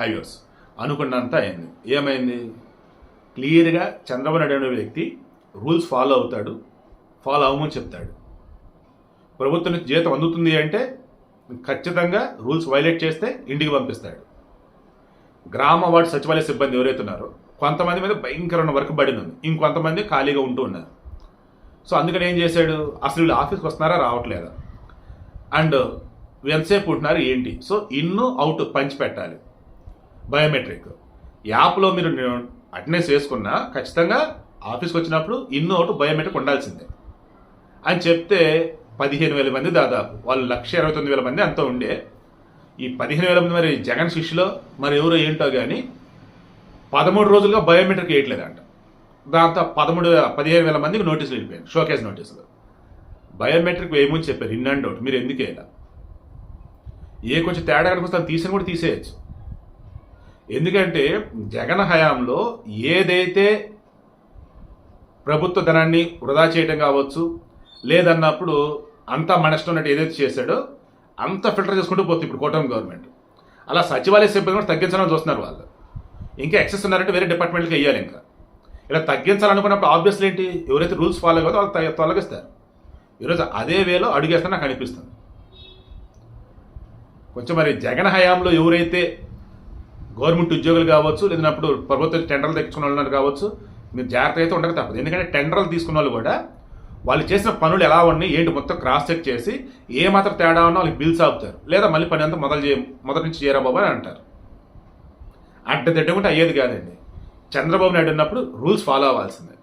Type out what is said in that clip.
Highways అనుకున్నంత అయింది. ఏమైంది? క్లియర్గా చంద్రబాబు నాయుడు అనే వ్యక్తి రూల్స్ ఫాలో అవుతాడు ఫాలో అవ్వమని చెప్తాడు. ప్రభుత్వం నుంచి జీతం అందుతుంది అంటే ఖచ్చితంగా రూల్స్ వైలేట్ చేస్తే ఇంటికి పంపిస్తాడు. గ్రామ వార్డు సచివాలయ సిబ్బంది ఎవరైతే ఉన్నారో కొంతమంది మీద భయంకరమైన వర్క్ పడింది. ఉంది ఇంకొంతమంది ఖాళీగా ఉంటూ ఉన్నారు. సో అందుకని ఏం చేశాడు? అసలు వీళ్ళు ఆఫీస్కి వస్తున్నారా? రావట్లేదా? అండ్ ఎంతసేపు ఉంటున్నారు? ఏంటి? సో ఇన్ను అవుట్ పంచి పెట్టాలి. బయోమెట్రిక్. యాప్లో మీరు అటెండెన్స్ వేసుకున్నా ఖచ్చితంగా ఆఫీస్కి వచ్చినప్పుడు ఇన్ను అవుట్ బయోమెట్రిక్ ఉండాల్సిందే. అని చెప్తే పదిహేను వేల మంది దాదాపు వాళ్ళు లక్ష ఇరవై తొమ్మిది వేల మంది అంతా ఉండే. ఈ పదిహేను వేల మంది మరి జగన్ శిష్యులో మరి ఎవరో ఏంటో కానీ పదమూడు రోజులుగా బయోమెట్రిక్ వేయట్లేదంట. దాంతో పదమూడు పదిహేను వేల మందికి నోటీసులు వెళ్ళిపోయారు షోకేస్ నోటీసులు. బయోమెట్రిక్ వేయమని చెప్పారు ఇన్ అండ్ అవుట్. మీరు ఎందుకు వేయాలి? ఏ కొంచెం తేడా కనుక తీసిన కూడా తీసేయచ్చు. ఎందుకంటే జగన్ హయాంలో ఏదైతే ప్రభుత్వ ధనాన్ని వృధా చేయడం కావచ్చు లేదన్నప్పుడు అంతా మన ఉన్నట్టు ఏదైతే చేశాడో అంత ఫిల్టర్ చేసుకుంటూ పోతుంది ఇప్పుడు కూటమి గవర్నమెంట్. అలా సచివాలయ సిబ్బంది కూడా తగ్గించాలని చూస్తున్నారు వాళ్ళు. ఇంకా ఎక్సెస్ ఉన్నారంటే వేరే డిపార్ట్మెంట్కి వెయ్యాలి ఇంకా. ఇలా తగ్గించాలనుకున్నప్పుడు ఆబ్వియస్లీ ఏంటి? ఎవరైతే రూల్స్ ఫాలో కాదో వాళ్ళు తొలగిస్తారు. ఈరోజు అదే వేలో అడుగేస్తే నాకు అనిపిస్తుంది. కొంచెం మరి జగన్ హయాంలో ఎవరైతే గవర్నమెంట్ ఉద్యోగులు కావచ్చు లేదన్నప్పుడు ప్రభుత్వ టెండర్లు తెచ్చుకున్న వాళ్ళు కావచ్చు మీరు జాగ్రత్త అయితే ఉండక తప్పదు. ఎందుకంటే టెండర్లు తీసుకున్న వాళ్ళు కూడా వాళ్ళు చేసిన పనులు ఎలా ఉన్నాయి ఏంటి మొత్తం క్రాస్ చెక్ చేసి ఏ మాత్రం తేడా ఉన్నా వాళ్ళకి బిల్స్ ఆపుతారు. లేదా మళ్ళీ పని అంతా మొదలు చేయ మొదటి నుంచి చేయరా బాబు అని అంటారు. అడ్డ తిట్టకుంటే అయ్యేది కాదండి. చంద్రబాబు నాయుడు ఉన్నప్పుడు రూల్స్ ఫాలో అవ్వాల్సిందే.